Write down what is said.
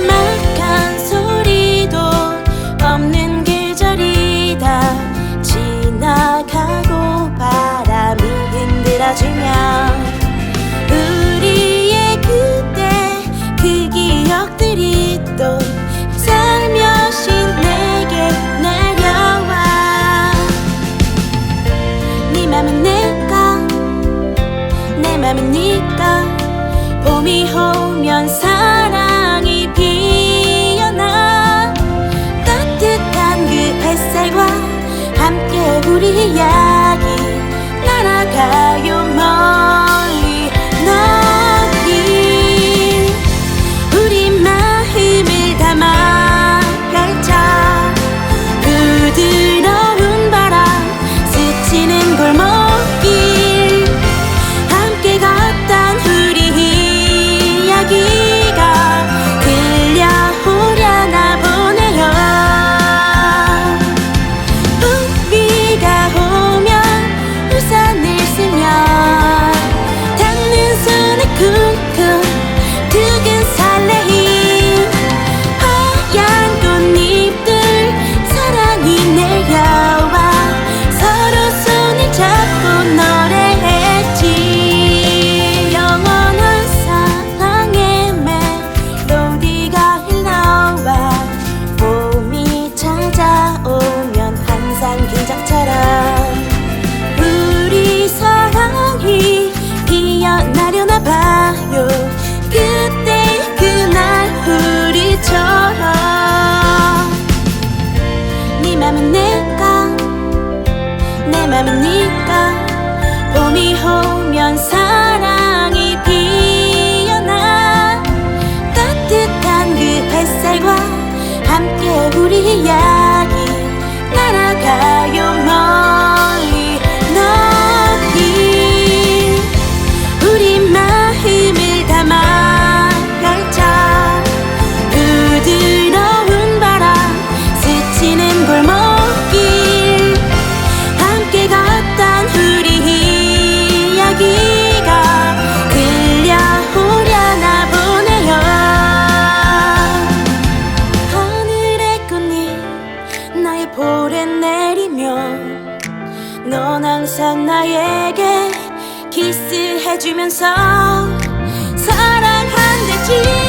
막한 소리도 없는 계절이다. 지나가고 바람이 흔들어주면 우리의 그때 그 기억들이 또 살며시 내게 내려와. 네 맘은 내꺼 내 맘은 니꺼. 봄이 오면 사 볼에 내리면 넌 항상 나에게 키스해주면서 사랑한대지.